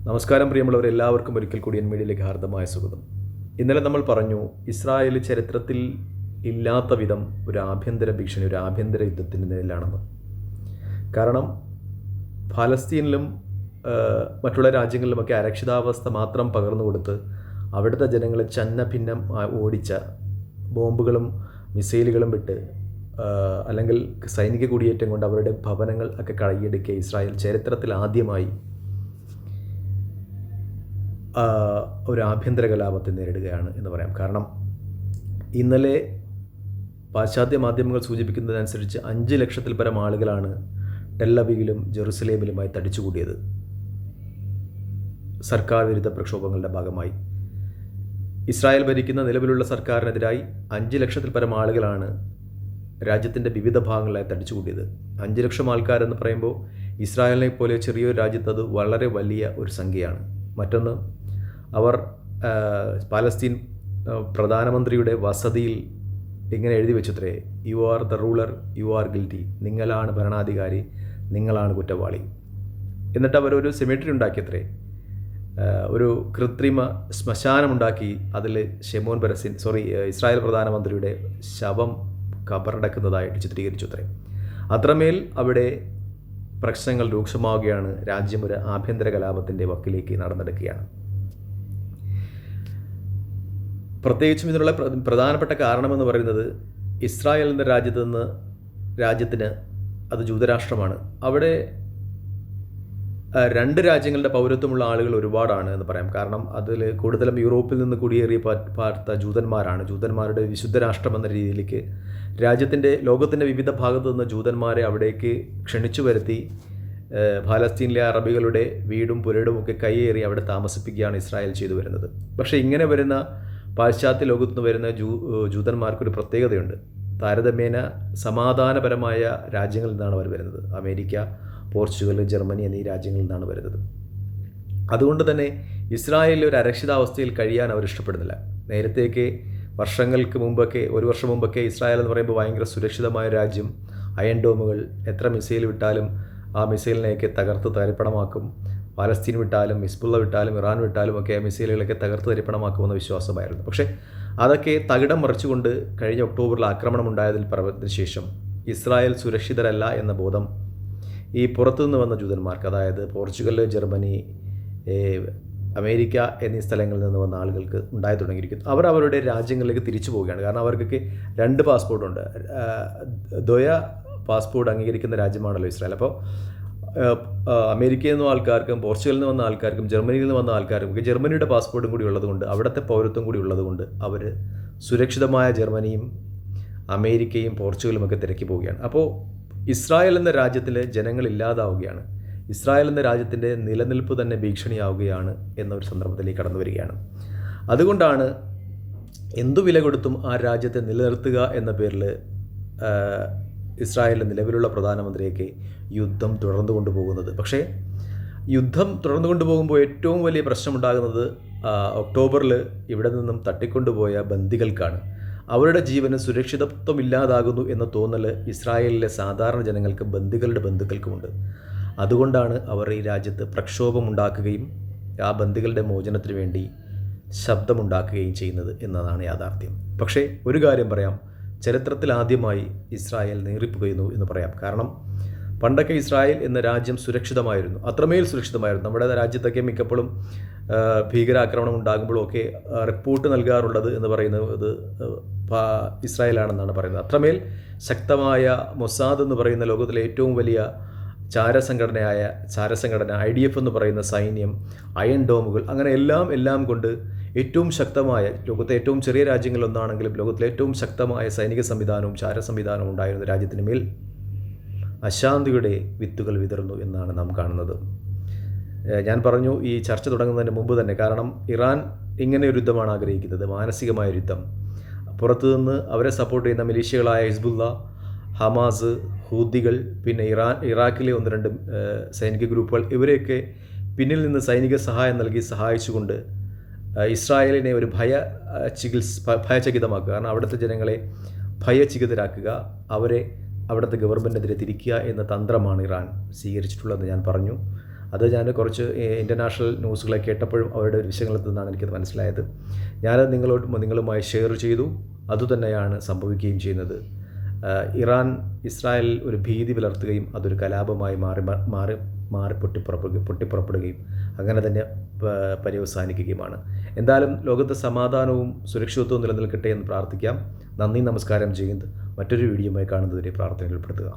നമസ്കാരം പ്രിയമുള്ളവർ എല്ലാവർക്കും ഒരിക്കൽ കൂടി എൻ മീഡിയയിലേക്ക് ഹാർദമായ സ്വാഗതം. ഇന്നലെ നമ്മൾ പറഞ്ഞു ഇസ്രായേൽ ചരിത്രത്തിൽ ഇല്ലാത്ത വിധം ഒരു ആഭ്യന്തര ഭീഷണി ഒരു ആഭ്യന്തര യുദ്ധത്തിന്റെ നിലയിലാണെന്ന് കാരണം ഫലസ്തീനിലും മറ്റുള്ള രാജ്യങ്ങളിലുമൊക്കെ അരക്ഷിതാവസ്ഥ മാത്രം പകർന്നു കൊടുത്ത് അവിടുത്തെ ജനങ്ങളെ ചന്ന ഭിന്നം ഓടിച്ച ബോംബുകളും മിസൈലുകളും വിട്ട് അല്ലെങ്കിൽ സൈനിക കുടിയേറ്റം കൊണ്ട് അവരുടെ ഭവനങ്ങൾ ഒക്കെ കൈയെടുക്കിയ ഇസ്രായേൽ ചരിത്രത്തിൽ ആദ്യമായി ഒരു ആഭ്യന്തര കലാപത്തെ നേരിടുകയാണ് എന്ന് പറയാം. കാരണം ഇന്നലെ പാശ്ചാത്യ മാധ്യമങ്ങൾ സൂചിപ്പിക്കുന്നതനുസരിച്ച് അഞ്ച് ലക്ഷത്തിൽ പരം ആളുകളാണ് ടെല്ലവിയിലും ജെറുസലേമിലുമായി തടിച്ചുകൂടിയത് സർക്കാർ വിരുദ്ധ പ്രക്ഷോഭങ്ങളുടെ ഭാഗമായി. ഇസ്രായേൽ ഭരിക്കുന്ന നിലവിലുള്ള സർക്കാരിനെതിരായി അഞ്ച് ലക്ഷത്തിൽ പരം ആളുകളാണ് രാജ്യത്തിന്റെ വിവിധ ഭാഗങ്ങളിലായി തടിച്ചുകൂടിയത് അഞ്ച് ലക്ഷം ആൾക്കാരെന്ന് പറയുമ്പോൾ ഇസ്രായേലിനെ പോലെ ചെറിയൊരു രാജ്യത്ത് അത് വളരെ വലിയ ഒരു സംഖ്യയാണ്. മറ്റൊന്ന് അവർ പാലസ്തീൻ പ്രധാനമന്ത്രിയുടെ വസതിയിൽ ഇങ്ങനെ എഴുതി വെച്ചത്രേ you are the ruler you are guilty നിങ്ങളാണ് ഭരണാധികാരി നിങ്ങളാണ് കുറ്റവാളി. എന്നിട്ട് അവരൊരു സെമിട്രി ഉണ്ടാക്കിയത്രേ ഒരു കൃത്രിമ ശ്മശാനമുണ്ടാക്കി അതിൽ ഷെമോൻ ബരസിൻ സോറി ഇസ്രായേൽ പ്രധാനമന്ത്രിയുടെ ശവം കബറടക്കുന്നതായിട്ട് ചിത്രീകരിച്ചു അത്രേ അത്രമേൽ അവിടെ പ്രശ്നങ്ങൾ രൂക്ഷമാവുകയാണ് രാജ്യം ഒരു ആഭ്യന്തര കലാപത്തിന്റെ വക്കിലേക്ക് നടന്നെടുക്കുകയാണ്. പ്രത്യേകിച്ചും ഇതിനുള്ള പ്ര- പ്രധാനപ്പെട്ട കാരണമെന്ന് പറയുന്നത് ഇസ്രായേലിന്റെ രാജ്യത്ത് നിന്ന് രാജ്യത്തിന് അത് ജൂതരാഷ്ട്രമാണ്. അവിടെ രണ്ട് രാജ്യങ്ങളുടെ പൗരത്വമുള്ള ആളുകൾ ഒരുപാടാണ് എന്ന് പറയാം. കാരണം അതിൽ കൂടുതലും യൂറോപ്പിൽ നിന്ന് കുടിയേറിയ പാർത്ത ജൂതന്മാരാണ്. ജൂതന്മാരുടെ വിശുദ്ധ രാഷ്ട്രം എന്ന രീതിയിലേക്ക് രാജ്യത്തിന്റെ ലോകത്തിന്റെ വിവിധ ഭാഗത്തു നിന്ന് ജൂതന്മാരെ അവിടേക്ക് ക്ഷണിച്ചു വരുത്തി ഫലസ്തീനിലെ അറബികളുടെ വീടും പുരടും ഒക്കെ കൈയേറി അവിടെ താമസിപ്പിക്കുകയാണ് ഇസ്രായേൽ ചെയ്തു വരുന്നത്. പക്ഷേ ഇങ്ങനെ വരുന്ന പാശ്ചാത്യ ലോകത്തു നിന്ന് വരുന്ന ജൂ ജൂതന്മാർക്കൊരു പ്രത്യേകതയുണ്ട്. താരതമ്യേന സമാധാനപരമായ രാജ്യങ്ങളിൽ നിന്നാണ് അവർ വരുന്നത്. അമേരിക്ക പോർച്ചുഗൽ ജർമ്മനി എന്നീ രാജ്യങ്ങളിൽ നിന്നാണ് വരുന്നത്. അതുകൊണ്ട് തന്നെ ഇസ്രായേലിൽ ഒരു അരക്ഷിതാവസ്ഥയിൽ കഴിയാൻ അവർ ഇഷ്ടപ്പെടുന്നില്ല. നേരത്തേക്ക് വർഷങ്ങൾക്ക് മുമ്പൊക്കെ ഒരു വർഷം മുമ്പൊക്കെ ഇസ്രായേൽ എന്ന് പറയുമ്പോൾ ഭയങ്കര സുരക്ഷിതമായ രാജ്യം. അയൺ ഡോമുകൾ എത്ര മിസൈൽ വിട്ടാലും ആ മിസൈലിനെയൊക്കെ തകർത്ത് തരിപ്പണമാക്കും. പാലസ്തീൻ വിട്ടാലും ഹിസ്ബുള്ള വിട്ടാലും ഇറാൻ വിട്ടാലും ഒക്കെ മിസൈലുകളൊക്കെ തകർത്ത് തരിപ്പണമാക്കുമെന്ന വിശ്വാസമായിരുന്നു. പക്ഷേ അതൊക്കെ തകിടം മറിച്ചുകൊണ്ട് കഴിഞ്ഞ ഒക്ടോബറിൽ ആക്രമണം ഉണ്ടായതിൽ പ്രവത്തിന് ശേഷം ഇസ്രായേൽ സുരക്ഷിതരല്ല എന്ന ബോധം ഈ പുറത്തുനിന്ന് വന്ന ജൂതന്മാർക്ക് അതായത് പോർച്ചുഗൽ ജർമ്മനി അമേരിക്ക എന്നീ സ്ഥലങ്ങളിൽ നിന്ന് വന്ന ആളുകൾക്ക് ഉണ്ടായി തുടങ്ങിയിരിക്കുന്നു. അവർ അവരുടെ രാജ്യങ്ങളിലേക്ക് തിരിച്ചു പോവുകയാണ്. കാരണം അവർക്കൊക്കെ രണ്ട് പാസ്പോർട്ടുണ്ട്. ദ്വയ പാസ്പോർട്ട് അംഗീകരിക്കുന്ന രാജ്യമാണല്ലോ ഇസ്രായേൽ. അപ്പോൾ അമേരിക്കയിൽ നിന്ന് ആൾക്കാർക്കും പോർച്ചുഗലിൽ നിന്ന് വന്ന ആൾക്കാർക്കും ജർമ്മനിയിൽ നിന്ന് വന്ന ആൾക്കാർക്കും ഒക്കെ ജർമ്മനിയുടെ പാസ്പോർട്ടും കൂടി ഉള്ളതുകൊണ്ട് അവിടുത്തെ പൗരത്വം കൂടി ഉള്ളതുകൊണ്ട് അവർ സുരക്ഷിതമായ ജർമ്മനിയും അമേരിക്കയും പോർച്ചുഗലും ഒക്കെ തിരക്കി പോവുകയാണ്. അപ്പോൾ ഇസ്രായേൽ എന്ന രാജ്യത്തിലെ ജനങ്ങൾ ഇല്ലാതാവുകയാണ്. ഇസ്രായേൽ എന്ന രാജ്യത്തിന്റെ നിലനിൽപ്പ് തന്നെ ഭീഷണിയാവുകയാണ് എന്നൊരു സന്ദർഭത്തിലേക്ക് കടന്നു വരികയാണ്. അതുകൊണ്ടാണ് എന്തു വില കൊടുത്തും ആ രാജ്യത്തെ നിലനിർത്തുക എന്ന പേരിൽ ഇസ്രായേലിലെ നിലവിലുള്ള പ്രധാനമന്ത്രിയൊക്കെ യുദ്ധം തുടർന്നു കൊണ്ടുപോകുന്നത്. പക്ഷേ യുദ്ധം തുടർന്നു കൊണ്ടുപോകുമ്പോൾ ഏറ്റവും വലിയ പ്രശ്നമുണ്ടാകുന്നത് ഒക്ടോബറിൽ ഇവിടെ നിന്നും തട്ടിക്കൊണ്ടുപോയ ബന്ദികൾക്കാണ്. അവരുടെ ജീവന് സുരക്ഷിതത്വമില്ലാതാകുന്നു എന്ന തോന്നൽ ഇസ്രായേലിലെ സാധാരണ ജനങ്ങൾക്ക് ബന്ദികളുടെ ബന്ധുക്കൾക്കുമുണ്ട്. അതുകൊണ്ടാണ് അവർ ഈ രാജ്യത്ത് പ്രക്ഷോഭമുണ്ടാക്കുകയും ആ ബന്ദികളുടെ മോചനത്തിന് വേണ്ടി ശബ്ദമുണ്ടാക്കുകയും ചെയ്യുന്നത് എന്നതാണ് യാഥാർത്ഥ്യം. പക്ഷേ ഒരു കാര്യം പറയാം. ചരിത്രത്തിൽ ആദ്യമായി ഇസ്രായേൽ നേറിപ്പുകയുന്നു എന്ന് പറയാം. കാരണം പണ്ടൊക്കെ ഇസ്രായേൽ എന്ന രാജ്യം സുരക്ഷിതമായിരുന്നു. അത്രമേൽ സുരക്ഷിതമായിരുന്നു. നമ്മുടെ രാജ്യത്തൊക്കെ മിക്കപ്പോഴും ഭീകരാക്രമണം ഉണ്ടാകുമ്പോഴൊക്കെ റിപ്പോർട്ട് നൽകാറുള്ളത് എന്ന് പറയുന്നത് ഇസ്രായേലാണെന്നാണ് പറയുന്നത്. അത്രമേൽ ശക്തമായ മൊസാദ് എന്ന് പറയുന്ന ലോകത്തിലെ ഏറ്റവും വലിയ ചാരസംഘടനയായ ചാരസംഘടന ഐ ഡി എഫ് എന്ന് പറയുന്ന സൈന്യം അയൺ ഡോമുകൾ അങ്ങനെ എല്ലാം എല്ലാം കൊണ്ട് ഏറ്റവും ശക്തമായ ലോകത്തെ ഏറ്റവും ചെറിയ രാജ്യങ്ങളിലൊന്നാണെങ്കിലും ലോകത്തിലെ ഏറ്റവും ശക്തമായ സൈനിക സംവിധാനവും ചാര സംവിധാനവും ഉണ്ടായിരുന്ന രാജ്യത്തിന് മേൽ അശാന്തിയുടെ വിത്തുകൾ വിതറുന്നു എന്നാണ് നാം കാണുന്നത്. ഞാൻ പറഞ്ഞു ഈ ചർച്ച തുടങ്ങുന്നതിന് മുമ്പ് തന്നെ കാരണം ഇറാൻ ഇങ്ങനെ ഒരു യുദ്ധമാണ് ആഗ്രഹിക്കുന്നത് മാനസികമായ യുദ്ധം. പുറത്തുനിന്ന് അവരെ സപ്പോർട്ട് ചെയ്യുന്ന മിലീഷ്യകളായ ഹിസ്ബുല്ല ഹമാസ് ഹൂദികൾ പിന്നെ ഇറാൻ ഇറാഖിലെ ഒന്ന് രണ്ട് സൈനിക ഗ്രൂപ്പുകൾ ഇവരെയൊക്കെ പിന്നിൽ നിന്ന് സൈനിക സഹായം നൽകി സഹായിച്ചുകൊണ്ട് ഇസ്രായേലിനെ ഒരു ഭയ ചികിത്സ ഭയചകിതമാക്കുക. കാരണം അവിടുത്തെ ജനങ്ങളെ ഭയചികിതരാക്കുക അവരെ അവിടുത്തെ ഗവൺമെന്റിനെതിരെ തിരിക്കുക എന്ന തന്ത്രമാണ് ഇറാൻ സ്വീകരിച്ചിട്ടുള്ളതെന്ന് ഞാൻ പറഞ്ഞു. അത് ഞാൻ കുറച്ച് ഇന്റർനാഷണൽ ന്യൂസുകളെ കേട്ടപ്പോഴും അവരുടെ ഒരു വിഷയങ്ങളിൽ നിന്നാണ് എനിക്കത് മനസ്സിലായത്. ഞാനത് നിങ്ങളോട് നിങ്ങളുമായി ഷെയർ ചെയ്തു. അതുതന്നെയാണ് സംഭവിക്കുകയും ചെയ്യുന്നത്. ഇറാൻ ഇസ്രായേൽ ഒരു ഭീതി പുലർത്തുകയും അതൊരു കലാപമായി മാറി മാറി മാറി പൊട്ടിപ്പുറപ്പെടുകയും പൊട്ടിപ്പുറപ്പെടുകയും അങ്ങനെ തന്നെ പര്യവസാനിക്കുകയുമാണ്. എന്തായാലും ലോകത്ത് സമാധാനവും സുരക്ഷിതത്വവും നിലനിൽക്കട്ടെ എന്ന് പ്രാർത്ഥിക്കാം. നന്ദി നമസ്കാരം ചെയ്യുന്നത് മറ്റൊരു വീഡിയോയുമായി കാണുന്നതുവരെ പ്രാർത്ഥനയിൽ ഉൾപ്പെടുത്തുക.